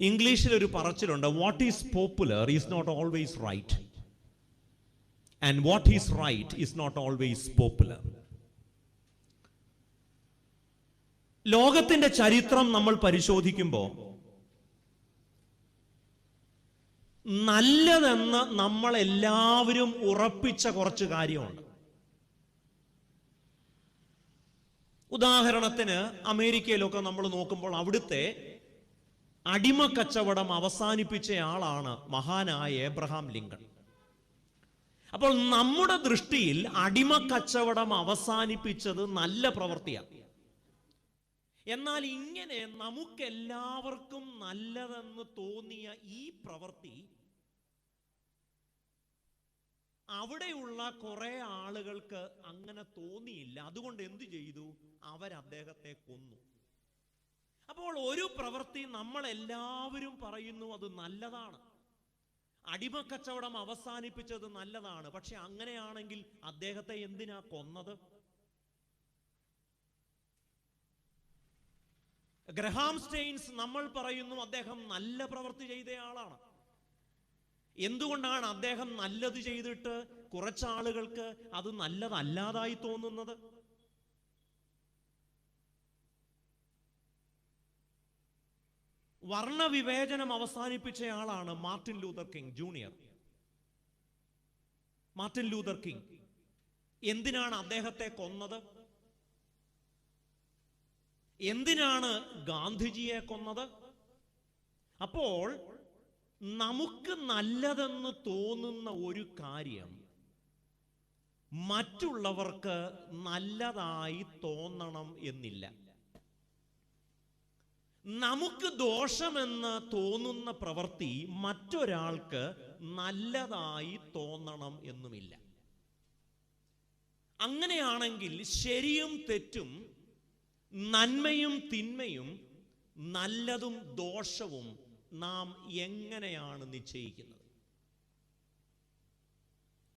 ഇംഗ്ലീഷിൽ ഒരു പറച്ചിലുണ്ട് what is popular is not always right and what is right is not always popular ലോകത്തിന്റെ ചരിത്രം നമ്മൾ പരിശോധിക്കുമ്പോൾ നല്ലതെന്ന് നമ്മൾ എല്ലാവരും ഉറപ്പിച്ച കുറച്ച് കാര്യമുണ്ട്. ഉദാഹരണത്തിന് അമേരിക്കയിലൊക്കെ നമ്മൾ നോക്കുമ്പോൾ അവിടുത്തെ അടിമ കച്ചവടം അവസാനിപ്പിച്ചയാളാണ് മഹാനായ ഏബ്രഹാം ലിങ്കൺ. അപ്പോൾ നമ്മുടെ ദൃഷ്ടിയിൽ അടിമ കച്ചവടം അവസാനിപ്പിച്ചത് നല്ല പ്രവൃത്തിയാണ് എന്നാൽ ഇങ്ങനെ നമുക്കെല്ലാവർക്കും നല്ലതെന്ന് തോന്നിയ ഈ പ്രവൃത്തി അവിടെയുള്ള കുറെ ആളുകൾക്ക് അങ്ങനെ തോന്നിയില്ല. അതുകൊണ്ട് എന്തു ചെയ്തു? അവർ അദ്ദേഹത്തെ കൊന്നു. അപ്പോൾ ഒരു പ്രവൃത്തി നമ്മളെല്ലാവരും പറയുന്നു അത് നല്ലതാണ്. അടിമക്കച്ചവടം അവസാനിപ്പിച്ചത് നല്ലതാണ്. പക്ഷെ അങ്ങനെയാണെങ്കിൽ അദ്ദേഹത്തെ എന്തിനാ കൊന്നത്? ഗ്രഹാം സ്റ്റെയിൻസ് നമ്മൾ പറയുന്നു അദ്ദേഹം നല്ല പ്രവൃത്തി ചെയ്തയാളാണ് എന്തുകൊണ്ടാണ് അദ്ദേഹം നല്ലത് ചെയ്തിട്ട് കുറച്ചാളുകൾക്ക് അത് നല്ലതല്ലാതായി തോന്നുന്നത്? വർണവിവേചനം അവസാനിപ്പിച്ചയാളാണ് Martin Luther King junior. Martin Luther King. എന്തിനാണ് അദ്ദേഹത്തെ കൊന്നത്? എന്തിനാണ് ഗാന്ധിജിയെ കൊന്നത്? അപ്പോൾ നമുക്ക് നല്ലതെന്ന് തോന്നുന്ന ഒരു കാര്യം മറ്റുള്ളവർക്ക് നല്ലതായി തോന്നണം എന്നില്ല. നമുക്ക് ദോഷമെന്ന് തോന്നുന്ന പ്രവൃത്തി മറ്റൊരാൾക്ക് നല്ലതായി തോന്നണം എന്നുമില്ല. അങ്ങനെയാണെങ്കിൽ ശരിയും തെറ്റും നന്മയും തിന്മയും നല്ലതും ദോഷവും നാം എങ്ങനെയാണ് നിശ്ചയിക്കുന്നത്?